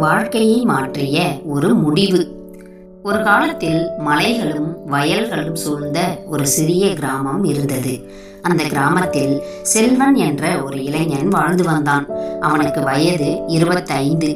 வாழ்க்கையை மாற்றிய ஒரு முடிவு. ஒரு காலத்தில் மலைகளும் வயல்களும் சூழ்ந்த ஒரு சிறிய கிராமம் இருந்தது. அந்த கிராமத்தில் செல்வன் என்ற ஒரு இளைஞன் வாழ்ந்து வந்தான். அவனுக்கு வயது இருபத்தைந்து.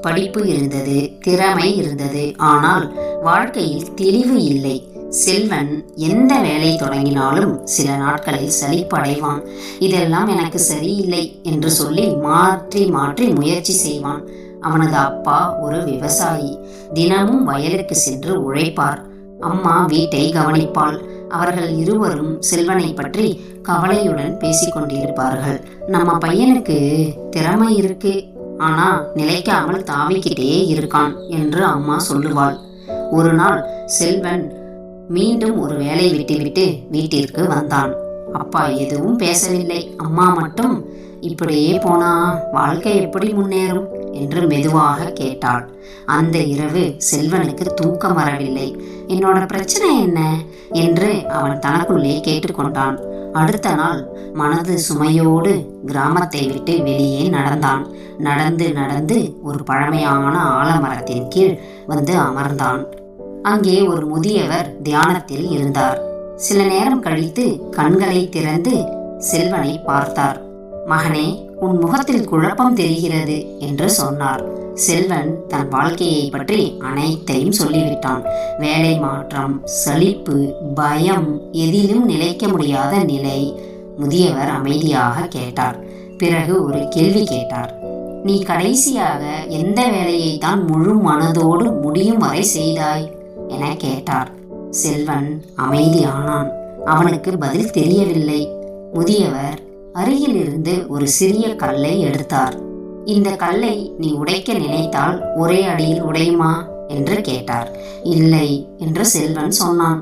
படிப்பு இருந்தது திறமை இருந்தது. ஆனால் வாழ்க்கையில் தெளிவு இல்லை. செல்வன் எந்த வேலை தொடங்கினாலும் சில நாட்களில் சலிப்படைவான். இதெல்லாம் எனக்கு சரியில்லை என்று சொல்லி மாற்றி மாற்றி முயற்சி செய்வான். அவனது அப்பா ஒரு விவசாயி. தினமும் வயலுக்கு சென்று உழைப்பார். அம்மா வீட்டை கவனிப்பாள். அவர்கள் இருவரும் செல்வனை பற்றி கவலையுடன் பேசிக்கொண்டிருப்பார்கள் நம்ம பையனுக்கு திறமை இருக்கு. ஆனா நிலைக்காமல் தாவிக்கிட்டே இருக்கான் என்று அம்மா சொல்லுவாள். ஒரு நாள் செல்வன் மீண்டும் ஒரு வேலை விட்டுவிட்டு வீட்டிற்கு வந்தான். அப்பா எதுவும் பேசவில்லை. அம்மா மட்டும் இப்படியே போனா வாழ்க்கை எப்படி முன்னேறும்? என்று மெதுவாக கேட்டாள். அந்த இரவு செல்வனுக்கு தூக்கம் வரவில்லை. என்னோட பிரச்சனை என்ன? என்று அவன் தனக்குள்ளே கேட்டுக்கொண்டான் அடுத்த நாள் மனது சுமையோடு கிராமத்தை விட்டு வெளியே நடந்தான். நடந்து நடந்து ஒரு பழமையான ஆலமரத்தின் கீழ் வந்து அமர்ந்தான். அங்கே ஒரு முதியவர் தியானத்தில் இருந்தார். சில நேரம் கழித்து கண்களை திறந்து செல்வனை பார்த்தார். மகனே உன் முகத்தில் குழப்பம் தெரிகிறது என்று சொன்னார். செல்வன் தன் வாழ்க்கையை பற்றி அனைத்தையும் சொல்லிவிட்டான். வேலை மாற்றம் சலிப்பு பயம் எதிலும் நிலைக்க முடியாத நிலை முதியவர் அமைதியாக கேட்டார். பிறகு ஒரு கேள்வி கேட்டார். நீ கடைசியாக எந்த வேலையை தான் முழு மனதோடு முடியும் வரை செய்தாய்? என கேட்டார். செல்வன் அமைதியானான். அவனுக்கு பதில் தெரியவில்லை. முதியவர் அருகிலிருந்து ஒரு சிறிய கல்லை எடுத்தார். இந்த கல்லை நீ உடைக்க நினைத்தால் ஒரே அடியில் உடையுமா என்று கேட்டார். இல்லை என்று செல்வன் சொன்னான்.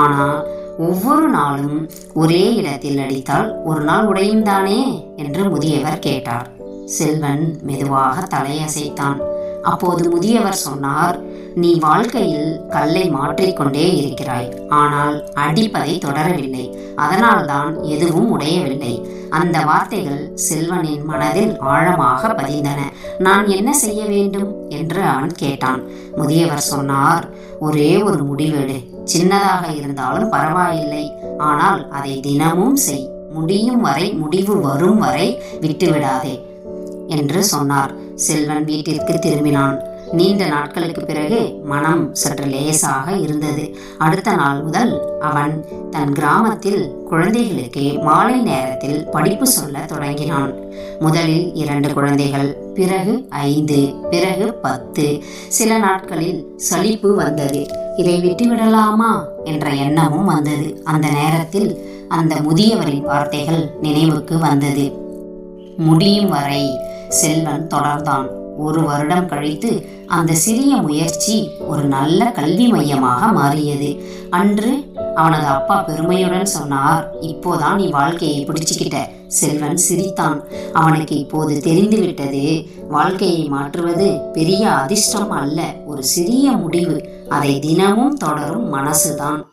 ஆனால் ஒவ்வொரு நாளும் ஒரே இடத்தில் அடித்தால் ஒரு நாள் உடையும் தானே என்று முதியவர் கேட்டார். செல்வன் மெதுவாக தலையசைத்தான். அப்போது முதியவர் சொன்னார் நீ வாழ்க்கையில் கல்லை மாற்றிக்கொண்டே இருக்கிறாய். ஆனால் அடிப்பதை தொடரவில்லை. அதனால்தான் எதுவும் உடையவில்லை. அந்த வார்த்தைகள் செல்வனின் மனதில் ஆழமாக பதிந்தன. நான் என்ன செய்ய வேண்டும்? என்று அவன் கேட்டான். முதியவர் சொன்னார் ஒரே ஒரு முடிவெடு. சின்னதாக இருந்தாலும் பரவாயில்லை. ஆனால் அதை தினமும் செய். முடியும் வரை முடிவு வரும் வரை விட்டுவிடாதே. என்று சொன்னார். செல்வன் வீட்டிற்கு திரும்பினான். நீண்ட நாட்களுக்கு பிறகு மனம் சற்று லேசாக இருந்தது. அடுத்த நாள் முதல் அவன் தன் கிராமத்தில் குழந்தைகளுக்கு மாலை நேரத்தில் படிப்பு சொல்ல தொடங்கினான். முதலில் இரண்டு குழந்தைகள் பிறகு ஐந்து பிறகு பத்து. சில நாட்களில் சலிப்பு வந்தது. இதை விட்டுவிடலாமா? என்ற எண்ணமும் வந்தது. அந்த நேரத்தில் அந்த முதியவரின் வார்த்தைகள் நினைவுக்கு வந்தது. முடியும் வரை செல்வன் தொடர்ந்தான். ஒரு வருடம் கழித்து அந்த சிறிய முயற்சி ஒரு நல்ல கல்வி மையமாக மாறியது. அன்று அவனது அப்பா பெருமையுடன் சொன்னார் இப்போதான் நீ வாழ்க்கையை பிடிச்சுக்கிட்ட. செல்வன் சிரித்தான். அவனுக்கு இப்போது தெரிந்துவிட்டது வாழ்க்கையை மாற்றுவது பெரிய அதிர்ஷ்டம் அல்ல. ஒரு சிறிய முடிவு. அதை தினமும் தொடரும் மனசுதான்.